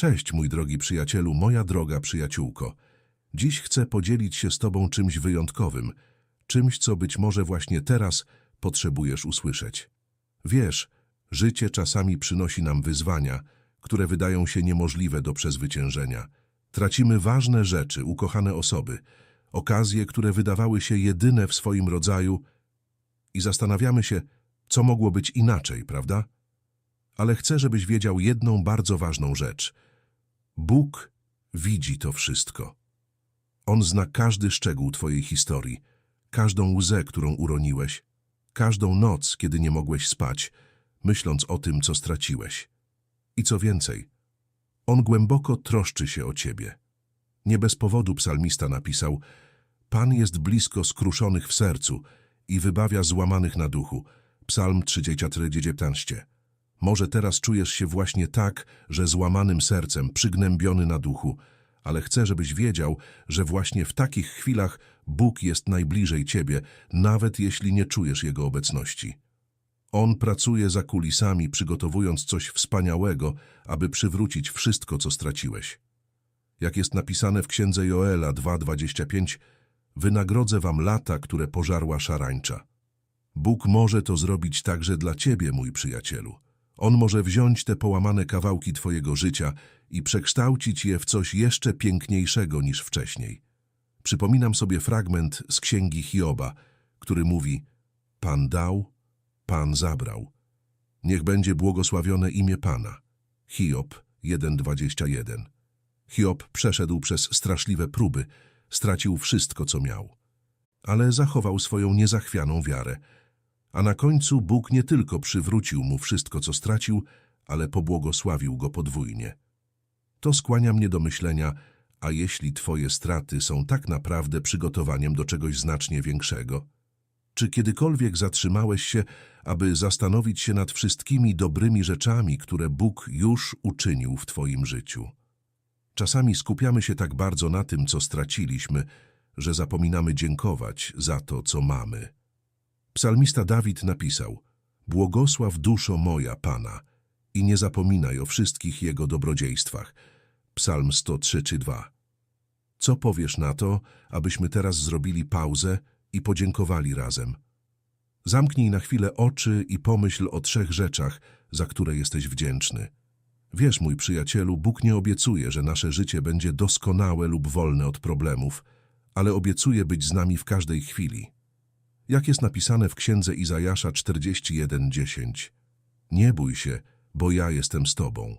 Cześć, mój drogi przyjacielu, moja droga przyjaciółko. Dziś chcę podzielić się z Tobą czymś wyjątkowym, czymś, co być może właśnie teraz potrzebujesz usłyszeć. Wiesz, życie czasami przynosi nam wyzwania, które wydają się niemożliwe do przezwyciężenia. Tracimy ważne rzeczy, ukochane osoby, okazje, które wydawały się jedyne w swoim rodzaju i zastanawiamy się, co mogło być inaczej, prawda? Ale chcę, żebyś wiedział jedną bardzo ważną rzecz. Bóg widzi to wszystko. On zna każdy szczegół Twojej historii, każdą łzę, którą uroniłeś, każdą noc, kiedy nie mogłeś spać, myśląc o tym, co straciłeś. I co więcej, On głęboko troszczy się o Ciebie. Nie bez powodu psalmista napisał Pan jest blisko skruszonych w sercu i wybawia złamanych na duchu. Psalm 34:19. Może teraz czujesz się właśnie tak, że złamanym sercem, przygnębiony na duchu, ale chcę, żebyś wiedział, że właśnie w takich chwilach Bóg jest najbliżej ciebie, nawet jeśli nie czujesz Jego obecności. On pracuje za kulisami, przygotowując coś wspaniałego, aby przywrócić wszystko, co straciłeś. Jak jest napisane w księdze Joela 2:25, wynagrodzę wam lata, które pożarła szarańcza. Bóg może to zrobić także dla ciebie, mój przyjacielu. On może wziąć te połamane kawałki twojego życia i przekształcić je w coś jeszcze piękniejszego niż wcześniej. Przypominam sobie fragment z księgi Hioba, który mówi Pan dał, Pan zabrał. Niech będzie błogosławione imię Pana. Hiob 1:21. Hiob przeszedł przez straszliwe próby, stracił wszystko, co miał. Ale zachował swoją niezachwianą wiarę, a na końcu Bóg nie tylko przywrócił mu wszystko, co stracił, ale pobłogosławił go podwójnie. To skłania mnie do myślenia, a jeśli twoje straty są tak naprawdę przygotowaniem do czegoś znacznie większego? Czy kiedykolwiek zatrzymałeś się, aby zastanowić się nad wszystkimi dobrymi rzeczami, które Bóg już uczynił w twoim życiu? Czasami skupiamy się tak bardzo na tym, co straciliśmy, że zapominamy dziękować za to, co mamy. Psalmista Dawid napisał Błogosław duszo moja Pana i nie zapominaj o wszystkich Jego dobrodziejstwach. Psalm 103 czy 2. Co powiesz na to, abyśmy teraz zrobili pauzę i podziękowali razem? Zamknij na chwilę oczy i pomyśl o trzech rzeczach, za które jesteś wdzięczny. Wiesz, mój przyjacielu, Bóg nie obiecuje, że nasze życie będzie doskonałe lub wolne od problemów, ale obiecuje być z nami w każdej chwili. Jak jest napisane w księdze Izajasza 41:10. Nie bój się, bo ja jestem z tobą.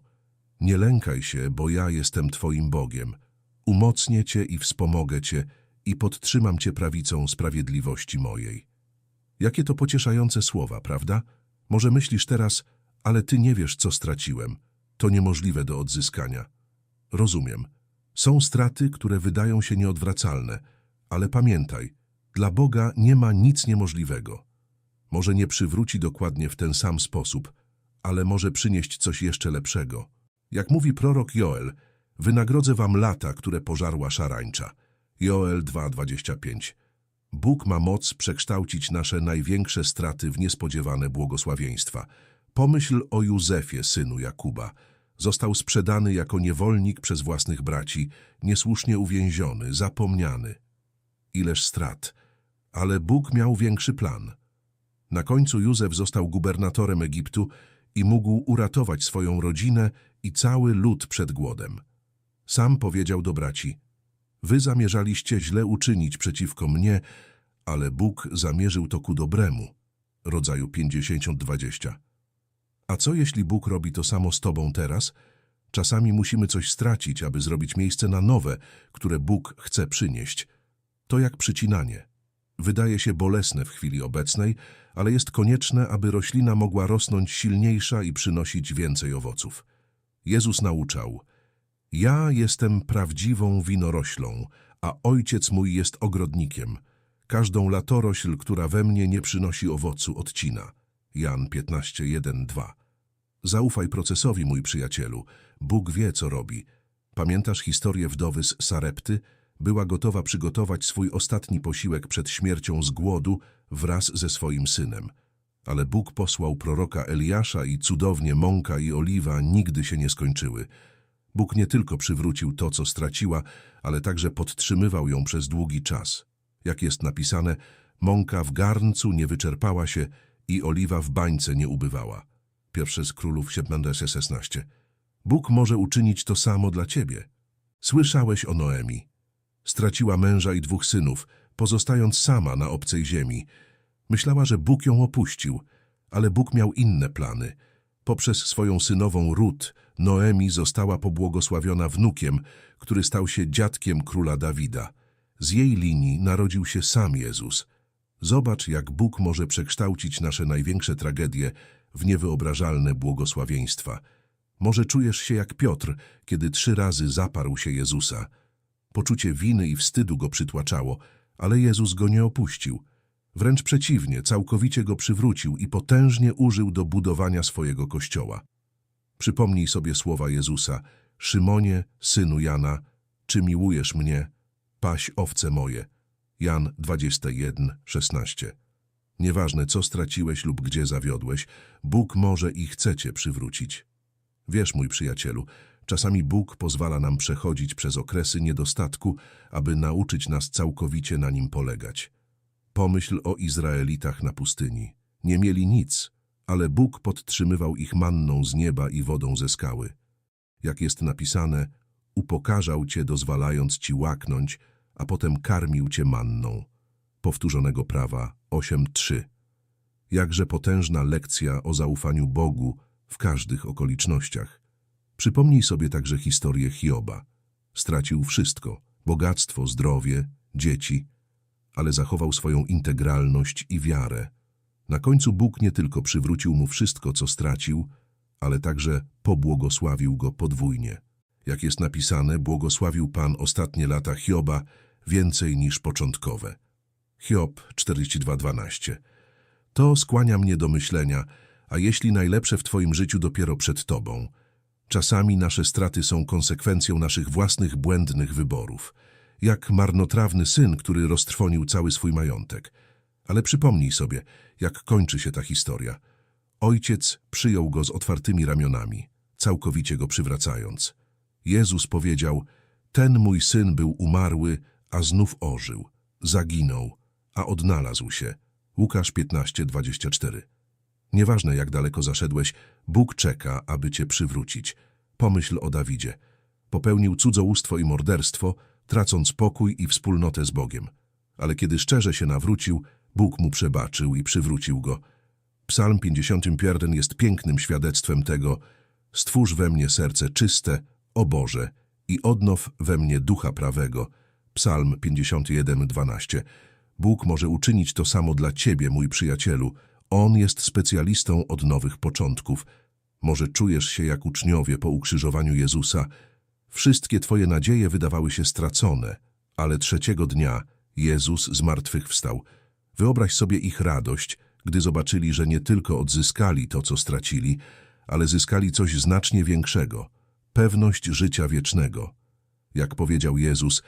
Nie lękaj się, bo ja jestem twoim Bogiem. Umocnię cię i wspomogę cię i podtrzymam cię prawicą sprawiedliwości mojej. Jakie to pocieszające słowa, prawda? Może myślisz teraz, ale ty nie wiesz, co straciłem. To niemożliwe do odzyskania. Rozumiem. Są straty, które wydają się nieodwracalne, ale pamiętaj, dla Boga nie ma nic niemożliwego. Może nie przywróci dokładnie w ten sam sposób, ale może przynieść coś jeszcze lepszego. Jak mówi prorok Joel, wynagrodzę wam lata, które pożarła szarańcza. Joel 2,25 Bóg ma moc przekształcić nasze największe straty w niespodziewane błogosławieństwa. Pomyśl o Józefie, synu Jakuba. Został sprzedany jako niewolnik przez własnych braci, niesłusznie uwięziony, zapomniany. Ileż strat. Ale Bóg miał większy plan. Na końcu Józef został gubernatorem Egiptu i mógł uratować swoją rodzinę i cały lud przed głodem. Sam powiedział do braci, wy zamierzaliście źle uczynić przeciwko mnie, ale Bóg zamierzył to ku dobremu. Rodzaju 50-20. A co jeśli Bóg robi to samo z tobą teraz? Czasami musimy coś stracić, aby zrobić miejsce na nowe, które Bóg chce przynieść. To jak przycinanie. Wydaje się bolesne w chwili obecnej, ale jest konieczne, aby roślina mogła rosnąć silniejsza i przynosić więcej owoców. Jezus nauczał, ja jestem prawdziwą winoroślą, a ojciec mój jest ogrodnikiem. Każdą latorośl, która we mnie nie przynosi owocu, odcina. Jan 15, 1, 2. Zaufaj procesowi, mój przyjacielu. Bóg wie, co robi. Pamiętasz historię wdowy z Sarepty? Była gotowa przygotować swój ostatni posiłek przed śmiercią z głodu wraz ze swoim synem. Ale Bóg posłał proroka Eliasza i cudownie mąka i oliwa nigdy się nie skończyły. Bóg nie tylko przywrócił to, co straciła, ale także podtrzymywał ją przez długi czas. Jak jest napisane, mąka w garncu nie wyczerpała się i oliwa w bańce nie ubywała. Pierwszy z królów 17:16. Bóg może uczynić to samo dla ciebie. Słyszałeś o Noemi. Straciła męża i dwóch synów, pozostając sama na obcej ziemi. Myślała, że Bóg ją opuścił, ale Bóg miał inne plany. Poprzez swoją synową Rut, Noemi została pobłogosławiona wnukiem, który stał się dziadkiem króla Dawida. Z jej linii narodził się sam Jezus. Zobacz, jak Bóg może przekształcić nasze największe tragedie w niewyobrażalne błogosławieństwa. Może czujesz się jak Piotr, kiedy trzy razy zaparł się Jezusa. Poczucie winy i wstydu go przytłaczało, ale Jezus go nie opuścił. Wręcz przeciwnie, całkowicie go przywrócił i potężnie użył do budowania swojego kościoła. Przypomnij sobie słowa Jezusa: Szymonie, synu Jana, czy miłujesz mnie? Paś owce moje. Jan 21, 16. Nieważne, co straciłeś lub gdzie zawiodłeś, Bóg może i chce cię przywrócić. Wiesz, mój przyjacielu, czasami Bóg pozwala nam przechodzić przez okresy niedostatku, aby nauczyć nas całkowicie na nim polegać. Pomyśl o Izraelitach na pustyni. Nie mieli nic, ale Bóg podtrzymywał ich manną z nieba i wodą ze skały. Jak jest napisane, upokarzał cię, dozwalając ci łaknąć, a potem karmił cię manną. Powtórzonego prawa 8.3. Jakże potężna lekcja o zaufaniu Bogu w każdych okolicznościach. Przypomnij sobie także historię Hioba. Stracił wszystko, bogactwo, zdrowie, dzieci, ale zachował swoją integralność i wiarę. Na końcu Bóg nie tylko przywrócił mu wszystko, co stracił, ale także pobłogosławił go podwójnie. Jak jest napisane, błogosławił Pan ostatnie lata Hioba więcej niż początkowe. Hiob 42:12. To skłania mnie do myślenia, a jeśli najlepsze w Twoim życiu dopiero przed Tobą. Czasami nasze straty są konsekwencją naszych własnych błędnych wyborów. Jak marnotrawny syn, który roztrwonił cały swój majątek. Ale przypomnij sobie, jak kończy się ta historia. Ojciec przyjął go z otwartymi ramionami, całkowicie go przywracając. Jezus powiedział, ten mój syn był umarły, a znów ożył. Zaginął, a odnalazł się. Łukasz 15:24. Nieważne jak daleko zaszedłeś, Bóg czeka, aby cię przywrócić. Pomyśl o Dawidzie. Popełnił cudzołóstwo i morderstwo, tracąc pokój i wspólnotę z Bogiem. Ale kiedy szczerze się nawrócił, Bóg mu przebaczył i przywrócił go. Psalm 51 jest pięknym świadectwem tego Stwórz we mnie serce czyste, o Boże, i odnow we mnie ducha prawego. Psalm 51:12. Bóg może uczynić to samo dla ciebie, mój przyjacielu. On jest specjalistą od nowych początków. Może czujesz się jak uczniowie po ukrzyżowaniu Jezusa. Wszystkie twoje nadzieje wydawały się stracone, ale trzeciego dnia Jezus zmartwychwstał. Wyobraź sobie ich radość, gdy zobaczyli, że nie tylko odzyskali to, co stracili, ale zyskali coś znacznie większego pewność życia wiecznego. Jak powiedział Jezus,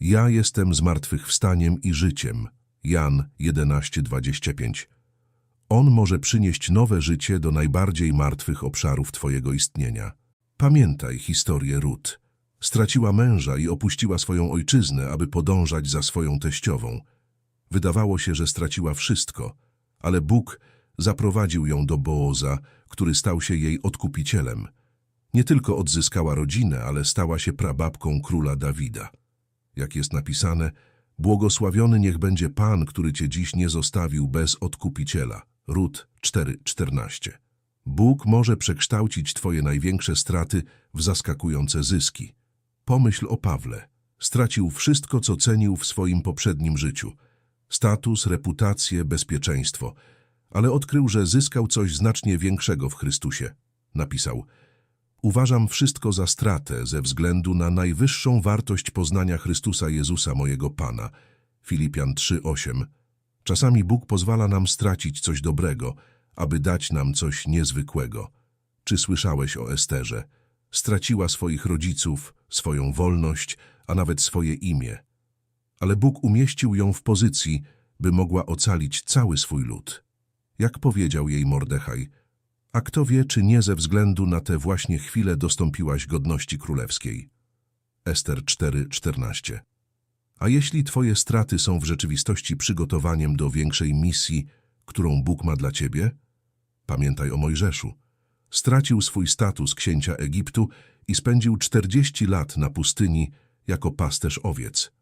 ja jestem zmartwychwstaniem i życiem. Jan 11:25. On może przynieść nowe życie do najbardziej martwych obszarów Twojego istnienia. Pamiętaj historię Rut. Straciła męża i opuściła swoją ojczyznę, aby podążać za swoją teściową. Wydawało się, że straciła wszystko, ale Bóg zaprowadził ją do Booza, który stał się jej odkupicielem. Nie tylko odzyskała rodzinę, ale stała się prababką króla Dawida. Jak jest napisane, błogosławiony niech będzie Pan, który cię dziś nie zostawił bez odkupiciela. Rut 4:14. Bóg może przekształcić twoje największe straty w zaskakujące zyski. Pomyśl o Pawle. Stracił wszystko, co cenił w swoim poprzednim życiu. Status, reputację, bezpieczeństwo. Ale odkrył, że zyskał coś znacznie większego w Chrystusie. Napisał, uważam wszystko za stratę ze względu na najwyższą wartość poznania Chrystusa Jezusa mojego Pana. Filipian 3:8. Czasami Bóg pozwala nam stracić coś dobrego, aby dać nam coś niezwykłego. Czy słyszałeś o Esterze? Straciła swoich rodziców, swoją wolność, a nawet swoje imię. Ale Bóg umieścił ją w pozycji, by mogła ocalić cały swój lud. Jak powiedział jej Mordechaj, A kto wie, czy nie ze względu na tę właśnie chwilę dostąpiłaś godności królewskiej. Ester 4:14. A jeśli twoje straty są w rzeczywistości przygotowaniem do większej misji, którą Bóg ma dla ciebie? Pamiętaj o Mojżeszu. Stracił swój status księcia Egiptu i spędził 40 lat na pustyni jako pasterz owiec.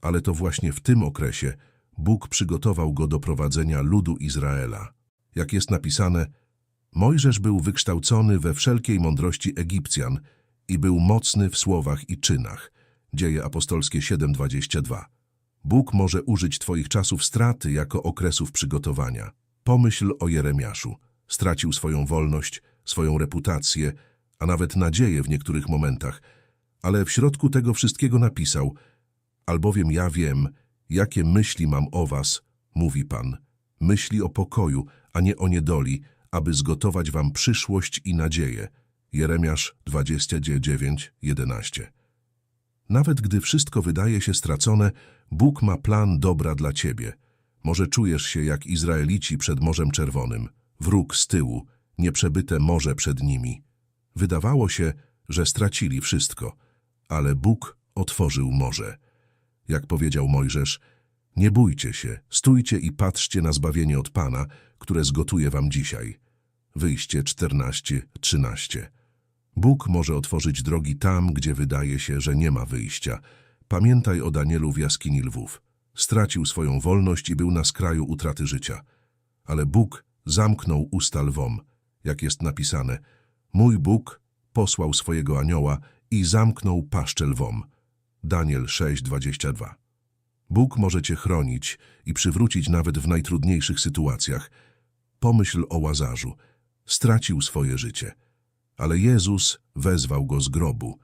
Ale to właśnie w tym okresie Bóg przygotował go do prowadzenia ludu Izraela. Jak jest napisane, Mojżesz był wykształcony we wszelkiej mądrości Egipcjan i był mocny w słowach i czynach. Dzieje apostolskie 7:22. Bóg może użyć Twoich czasów straty jako okresów przygotowania. Pomyśl o Jeremiaszu. Stracił swoją wolność, swoją reputację, a nawet nadzieję w niektórych momentach, ale w środku tego wszystkiego napisał Albowiem ja wiem, jakie myśli mam o was, mówi Pan, myśli o pokoju, a nie o niedoli, aby zgotować wam przyszłość i nadzieję. Jeremiasz 29:11. Nawet gdy wszystko wydaje się stracone, Bóg ma plan dobra dla ciebie. Może czujesz się jak Izraelici przed Morzem Czerwonym, wróg z tyłu, nieprzebyte morze przed nimi. Wydawało się, że stracili wszystko, ale Bóg otworzył morze. Jak powiedział Mojżesz, nie bójcie się, stójcie i patrzcie na zbawienie od Pana, które zgotuje wam dzisiaj. Wyjście 14:13. Bóg może otworzyć drogi tam, gdzie wydaje się, że nie ma wyjścia. Pamiętaj o Danielu w jaskini lwów. Stracił swoją wolność i był na skraju utraty życia. Ale Bóg zamknął usta lwom, jak jest napisane. Mój Bóg posłał swojego anioła i zamknął paszczę lwom. Daniel 6:22. Bóg może cię chronić i przywrócić nawet w najtrudniejszych sytuacjach. Pomyśl o Łazarzu. Stracił swoje życie. Ale Jezus wezwał go z grobu.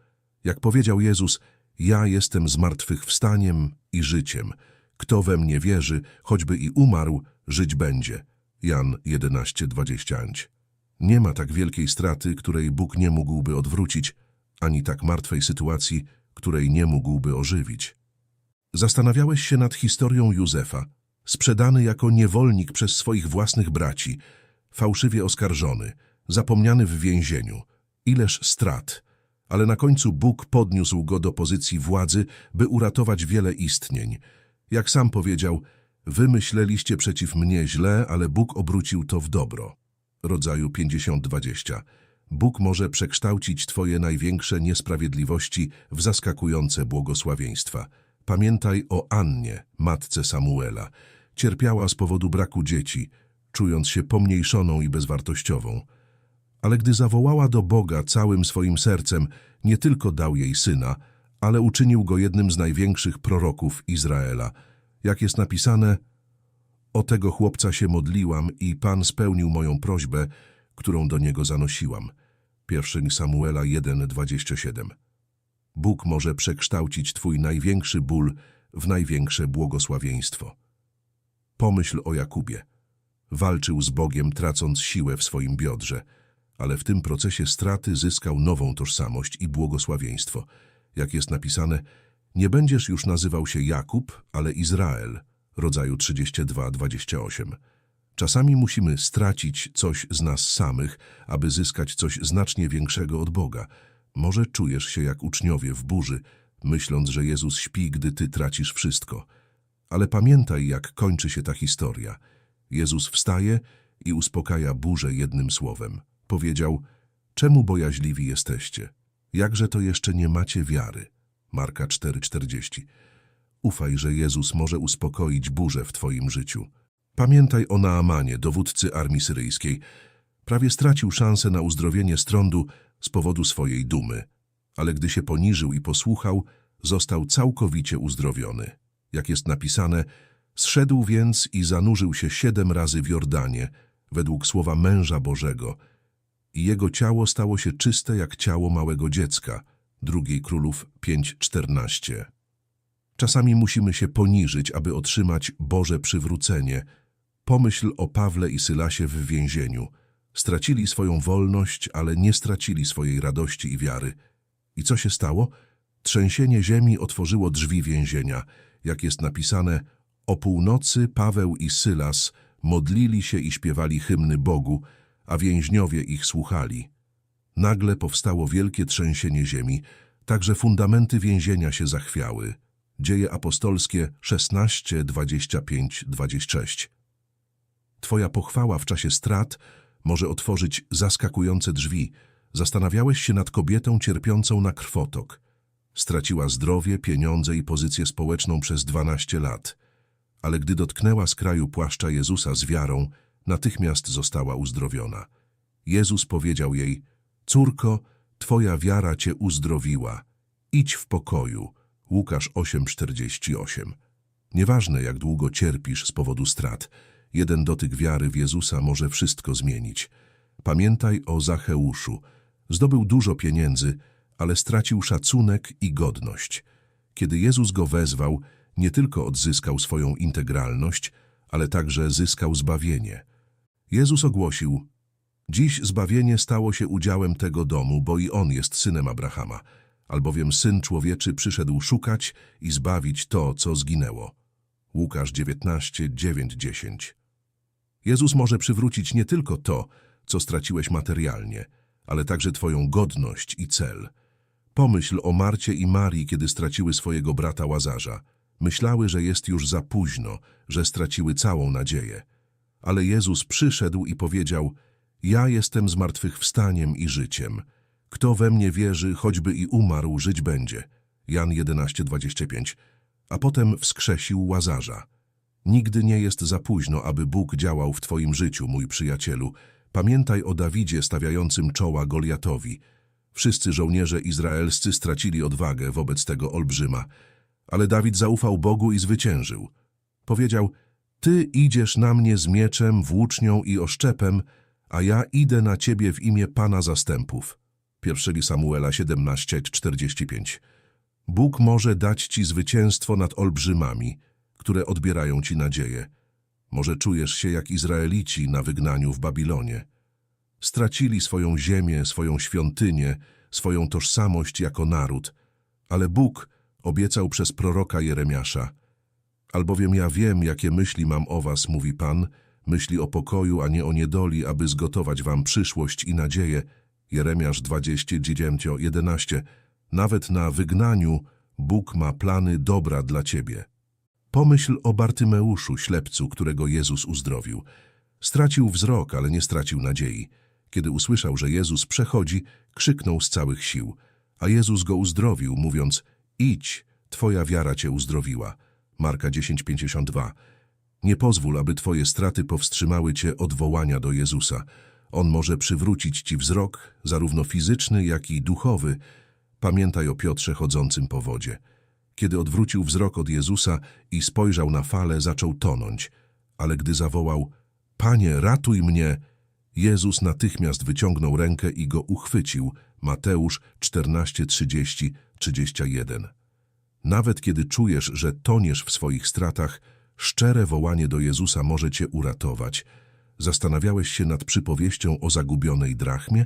Jak powiedział Jezus, ja jestem zmartwychwstaniem i życiem. Kto we mnie wierzy, choćby i umarł, żyć będzie. Jan 11:20. Nie ma tak wielkiej straty, której Bóg nie mógłby odwrócić, ani tak martwej sytuacji, której nie mógłby ożywić. Zastanawiałeś się nad historią Józefa, sprzedany jako niewolnik przez swoich własnych braci, fałszywie oskarżony, zapomniany w więzieniu. Ileż strat, ale na końcu Bóg podniósł go do pozycji władzy, by uratować wiele istnień. Jak sam powiedział, wy myśleliście przeciw mnie źle, ale Bóg obrócił to w dobro. Rodzaju 50-20. Bóg może przekształcić Twoje największe niesprawiedliwości w zaskakujące błogosławieństwa. Pamiętaj o Annie, matce Samuela. Cierpiała z powodu braku dzieci, czując się pomniejszoną i bezwartościową. Ale gdy zawołała do Boga całym swoim sercem, nie tylko dał jej syna, ale uczynił go jednym z największych proroków Izraela. Jak jest napisane, o tego chłopca się modliłam i Pan spełnił moją prośbę, którą do niego zanosiłam. 1 Samuela 1:27. Bóg może przekształcić Twój największy ból w największe błogosławieństwo. Pomyśl o Jakubie. Walczył z Bogiem, tracąc siłę w swoim biodrze, ale w tym procesie straty zyskał nową tożsamość i błogosławieństwo. Jak jest napisane, nie będziesz już nazywał się Jakub, ale Izrael, rodzaju 32-28. Czasami musimy stracić coś z nas samych, aby zyskać coś znacznie większego od Boga. Może czujesz się jak uczniowie w burzy, myśląc, że Jezus śpi, gdy ty tracisz wszystko. Ale pamiętaj, jak kończy się ta historia. Jezus wstaje i uspokaja burzę jednym słowem. Powiedział, czemu bojaźliwi jesteście? Jakże to jeszcze nie macie wiary? Marka 4,40 Ufaj, że Jezus może uspokoić burzę w twoim życiu. Pamiętaj o Naamanie, dowódcy armii syryjskiej. Prawie stracił szansę na uzdrowienie strądu z powodu swojej dumy, ale gdy się poniżył i posłuchał, został całkowicie uzdrowiony. Jak jest napisane, zszedł więc i zanurzył się siedem razy w Jordanie, według słowa męża Bożego, i jego ciało stało się czyste jak ciało małego dziecka. Drugiej Królów 5:14. Czasami musimy się poniżyć, aby otrzymać Boże przywrócenie. Pomyśl o Pawle i Sylasie w więzieniu. Stracili swoją wolność, ale nie stracili swojej radości i wiary. I co się stało? Trzęsienie ziemi otworzyło drzwi więzienia. Jak jest napisane, o północy Paweł i Sylas modlili się i śpiewali hymny Bogu, a więźniowie ich słuchali. Nagle powstało wielkie trzęsienie ziemi, tak że fundamenty więzienia się zachwiały. Dzieje apostolskie 16, 25, 26. Twoja pochwała w czasie strat może otworzyć zaskakujące drzwi. Zastanawiałeś się nad kobietą cierpiącą na krwotok. Straciła zdrowie, pieniądze i pozycję społeczną przez 12 lat. Ale gdy dotknęła skraju płaszcza Jezusa z wiarą, natychmiast została uzdrowiona. Jezus powiedział jej, córko, twoja wiara cię uzdrowiła. Idź w pokoju. Łukasz 8,48 Nieważne, jak długo cierpisz z powodu strat, jeden dotyk wiary w Jezusa może wszystko zmienić. Pamiętaj o Zacheuszu. Zdobył dużo pieniędzy, ale stracił szacunek i godność. Kiedy Jezus go wezwał, nie tylko odzyskał swoją integralność, ale także zyskał zbawienie. Jezus ogłosił, Dziś zbawienie stało się udziałem tego domu, bo i on jest synem Abrahama, albowiem Syn Człowieczy przyszedł szukać i zbawić to, co zginęło. Łukasz 19, 9, 10 Jezus może przywrócić nie tylko to, co straciłeś materialnie, ale także Twoją godność i cel. Pomyśl o Marcie i Marii, kiedy straciły swojego brata Łazarza. Myślały, że jest już za późno, że straciły całą nadzieję. Ale Jezus przyszedł i powiedział, ja jestem zmartwychwstaniem i życiem. Kto we mnie wierzy, choćby i umarł, żyć będzie. Jan 11:25. A potem wskrzesił Łazarza. Nigdy nie jest za późno, aby Bóg działał w twoim życiu, mój przyjacielu. Pamiętaj o Dawidzie stawiającym czoła Goliatowi. Wszyscy żołnierze izraelscy stracili odwagę wobec tego olbrzyma, ale Dawid zaufał Bogu i zwyciężył. Powiedział, ty idziesz na mnie z mieczem, włócznią i oszczepem, a ja idę na ciebie w imię Pana zastępów. 1 Samuela 17:45. Bóg może dać ci zwycięstwo nad olbrzymami, które odbierają ci nadzieję. Może czujesz się jak Izraelici na wygnaniu w Babilonie. Stracili swoją ziemię, swoją świątynię, swoją tożsamość jako naród, ale Bóg obiecał przez proroka Jeremiasza. Albowiem ja wiem, jakie myśli mam o was, mówi Pan, myśli o pokoju, a nie o niedoli, aby zgotować wam przyszłość i nadzieję. Jeremiasz 29:11. Nawet na wygnaniu Bóg ma plany dobra dla ciebie. Pomyśl o Bartymeuszu, ślepcu, którego Jezus uzdrowił. Stracił wzrok, ale nie stracił nadziei. Kiedy usłyszał, że Jezus przechodzi, krzyknął z całych sił, a Jezus go uzdrowił, mówiąc, idź, twoja wiara cię uzdrowiła. Marka 10:52. Nie pozwól, aby twoje straty powstrzymały cię od wołania do Jezusa. On może przywrócić ci wzrok, zarówno fizyczny, jak i duchowy. Pamiętaj o Piotrze chodzącym po wodzie. Kiedy odwrócił wzrok od Jezusa i spojrzał na falę, zaczął tonąć. Ale gdy zawołał, Panie, ratuj mnie! Jezus natychmiast wyciągnął rękę i go uchwycił. Mateusz 14:30, 31. Nawet kiedy czujesz, że toniesz w swoich stratach, szczere wołanie do Jezusa może cię uratować. Zastanawiałeś się nad przypowieścią o zagubionej drachmie?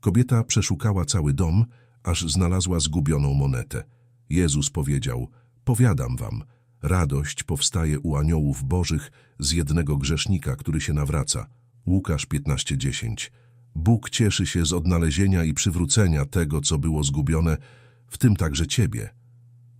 Kobieta przeszukała cały dom, aż znalazła zgubioną monetę. Jezus powiedział, powiadam wam, radość powstaje u aniołów bożych z jednego grzesznika, który się nawraca. Łukasz 15:10. Bóg cieszy się z odnalezienia i przywrócenia tego, co było zgubione, w tym także ciebie.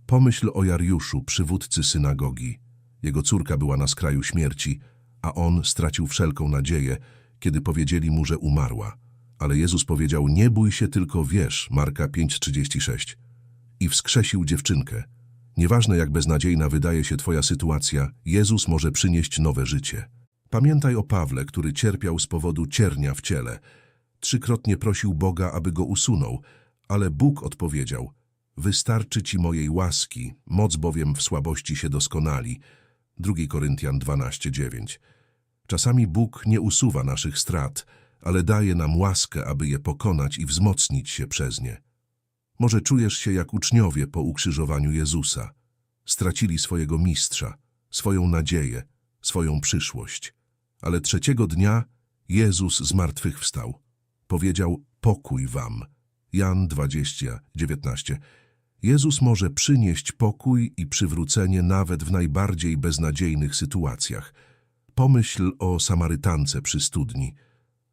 Pomyśl o Jariuszu, przywódcy synagogi. Jego córka była na skraju śmierci, a on stracił wszelką nadzieję, kiedy powiedzieli mu, że umarła. Ale Jezus powiedział, nie bój się, tylko wierz, Marka 5,36. I wskrzesił dziewczynkę. Nieważne jak beznadziejna wydaje się twoja sytuacja, Jezus może przynieść nowe życie. Pamiętaj o Pawle, który cierpiał z powodu ciernia w ciele. Trzykrotnie prosił Boga, aby go usunął, ale Bóg odpowiedział, wystarczy ci mojej łaski, moc bowiem w słabości się doskonali. 2 Koryntian 12:9. Czasami Bóg nie usuwa naszych strat, ale daje nam łaskę, aby je pokonać i wzmocnić się przez nie. Może czujesz się jak uczniowie po ukrzyżowaniu Jezusa. Stracili swojego mistrza, swoją nadzieję, swoją przyszłość. Ale trzeciego dnia Jezus zmartwychwstał. Powiedział, pokój wam. Jan 20, 19. Jezus może przynieść pokój i przywrócenie nawet w najbardziej beznadziejnych sytuacjach. Pomyśl o Samarytance przy studni.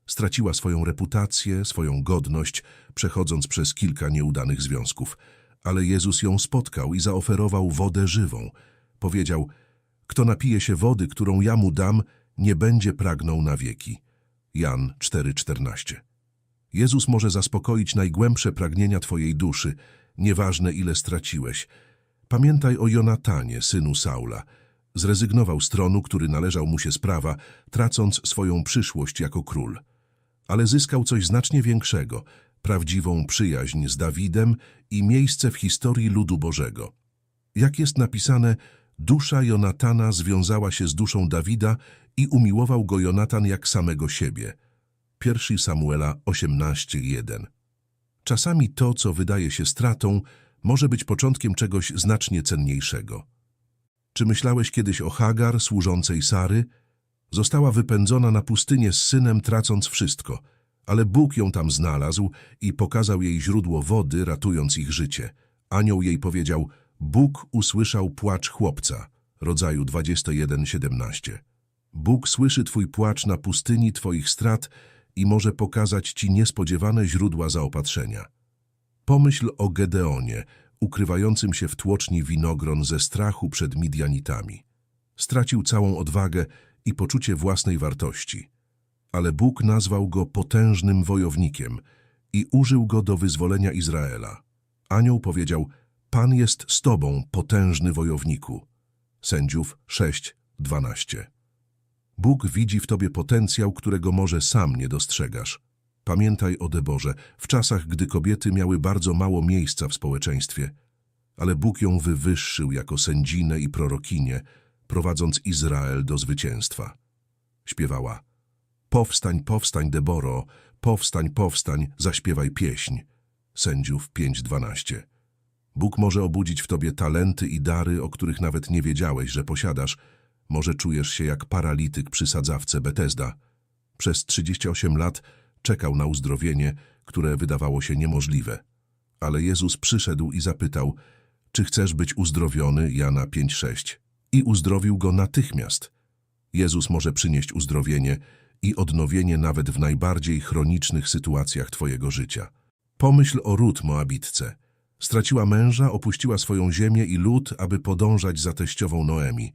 Straciła swoją reputację, swoją godność, przechodząc przez kilka nieudanych związków. Ale Jezus ją spotkał i zaoferował wodę żywą. Powiedział, kto napije się wody, którą ja mu dam, nie będzie pragnął na wieki. Jan 4,14 Jezus może zaspokoić najgłębsze pragnienia Twojej duszy, nieważne ile straciłeś. Pamiętaj o Jonatanie, synu Saula. Zrezygnował z tronu, który należał mu się z prawa, tracąc swoją przyszłość jako król. Ale zyskał coś znacznie większego, prawdziwą przyjaźń z Dawidem i miejsce w historii ludu Bożego. Jak jest napisane, dusza Jonatana związała się z duszą Dawida i umiłował go Jonatan jak samego siebie. 1 Samuela 18:1. Czasami to, co wydaje się stratą, może być początkiem czegoś znacznie cenniejszego. Czy myślałeś kiedyś o Hagar, służącej Sary? Została wypędzona na pustynię z synem, tracąc wszystko, ale Bóg ją tam znalazł i pokazał jej źródło wody, ratując ich życie. Anioł jej powiedział, Bóg usłyszał płacz chłopca, rodzaju 21:17. Bóg słyszy twój płacz na pustyni twoich strat i może pokazać ci niespodziewane źródła zaopatrzenia. Pomyśl o Gedeonie, ukrywającym się w tłoczni winogron ze strachu przed Midianitami. Stracił całą odwagę i poczucie własnej wartości. Ale Bóg nazwał go potężnym wojownikiem i użył go do wyzwolenia Izraela. Anioł powiedział, Pan jest z tobą, potężny wojowniku. Sędziów 6:12. Bóg widzi w tobie potencjał, którego może sam nie dostrzegasz. Pamiętaj o Deborze, w czasach, gdy kobiety miały bardzo mało miejsca w społeczeństwie, ale Bóg ją wywyższył jako sędzinę i prorokinię, prowadząc Izrael do zwycięstwa. Śpiewała Powstań, powstań, Deboro, powstań, powstań, zaśpiewaj pieśń. Sędziów 5:12. Bóg może obudzić w tobie talenty i dary, o których nawet nie wiedziałeś, że posiadasz. Może czujesz się jak paralityk przy sadzawce Betesda. Przez 38 lat czekał na uzdrowienie, które wydawało się niemożliwe. Ale Jezus przyszedł i zapytał, czy chcesz być uzdrowiony, Jana 5,6. I uzdrowił go natychmiast. Jezus może przynieść uzdrowienie i odnowienie nawet w najbardziej chronicznych sytuacjach Twojego życia. Pomyśl o Rut Moabitce. Straciła męża, opuściła swoją ziemię i lud, aby podążać za teściową Noemi.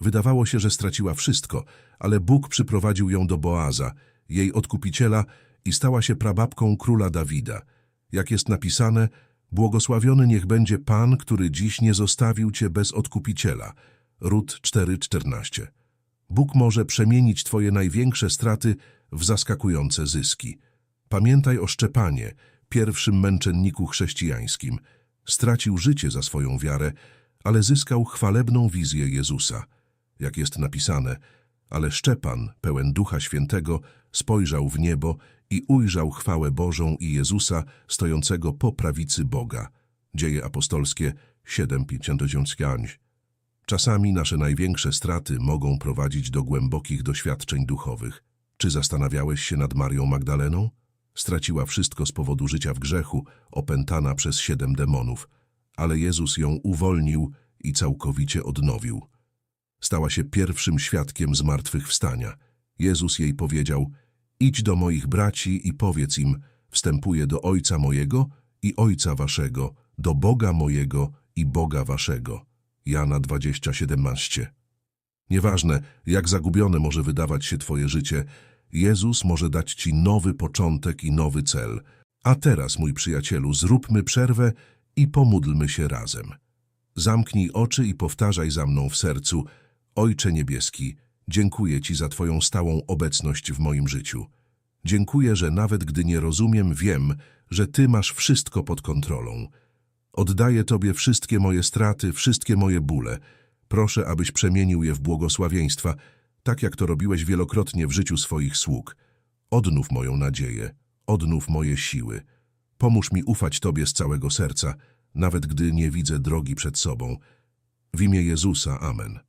Wydawało się, że straciła wszystko, ale Bóg przyprowadził ją do Boaza, jej odkupiciela, i stała się prababką króla Dawida. Jak jest napisane, błogosławiony niech będzie Pan, który dziś nie zostawił cię bez odkupiciela. Rut 4:14. Bóg może przemienić twoje największe straty w zaskakujące zyski. Pamiętaj o Szczepanie, pierwszym męczenniku chrześcijańskim. Stracił życie za swoją wiarę, ale zyskał chwalebną wizję Jezusa. Jak jest napisane, ale Szczepan, pełen Ducha Świętego, spojrzał w niebo i ujrzał chwałę Bożą i Jezusa stojącego po prawicy Boga. Dzieje apostolskie 7:59. Czasami nasze największe straty mogą prowadzić do głębokich doświadczeń duchowych. Czy zastanawiałeś się nad Marią Magdaleną? Straciła wszystko z powodu życia w grzechu, opętana przez siedem demonów, ale Jezus ją uwolnił i całkowicie odnowił. Stała się pierwszym świadkiem zmartwychwstania. Jezus jej powiedział, idź do moich braci i powiedz im, wstępuję do Ojca mojego i Ojca waszego, do Boga mojego i Boga waszego. Jana 20:17. Nieważne, jak zagubione może wydawać się twoje życie, Jezus może dać ci nowy początek i nowy cel. A teraz, mój przyjacielu, zróbmy przerwę i pomódlmy się razem. Zamknij oczy i powtarzaj za mną w sercu, Ojcze Niebieski, dziękuję Ci za Twoją stałą obecność w moim życiu. Dziękuję, że nawet gdy nie rozumiem, wiem, że Ty masz wszystko pod kontrolą. Oddaję Tobie wszystkie moje straty, wszystkie moje bóle. Proszę, abyś przemienił je w błogosławieństwa, tak jak to robiłeś wielokrotnie w życiu swoich sług. Odnów moją nadzieję, odnów moje siły. Pomóż mi ufać Tobie z całego serca, nawet gdy nie widzę drogi przed sobą. W imię Jezusa, Amen.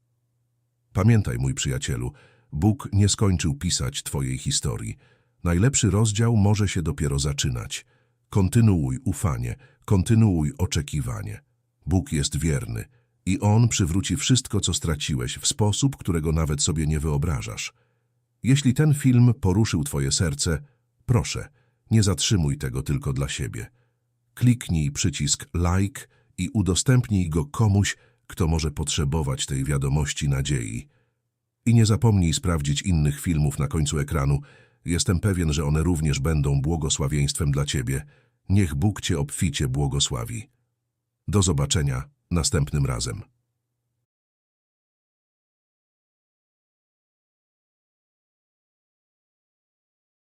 Pamiętaj, mój przyjacielu, Bóg nie skończył pisać Twojej historii. Najlepszy rozdział może się dopiero zaczynać. Kontynuuj ufanie, kontynuuj oczekiwanie. Bóg jest wierny i On przywróci wszystko, co straciłeś, w sposób, którego nawet sobie nie wyobrażasz. Jeśli ten film poruszył Twoje serce, proszę, nie zatrzymuj tego tylko dla siebie. Kliknij przycisk like i udostępnij go komuś, kto może potrzebować tej wiadomości nadziei. I nie zapomnij sprawdzić innych filmów na końcu ekranu. Jestem pewien, że one również będą błogosławieństwem dla Ciebie. Niech Bóg Cię obficie błogosławi. Do zobaczenia następnym razem.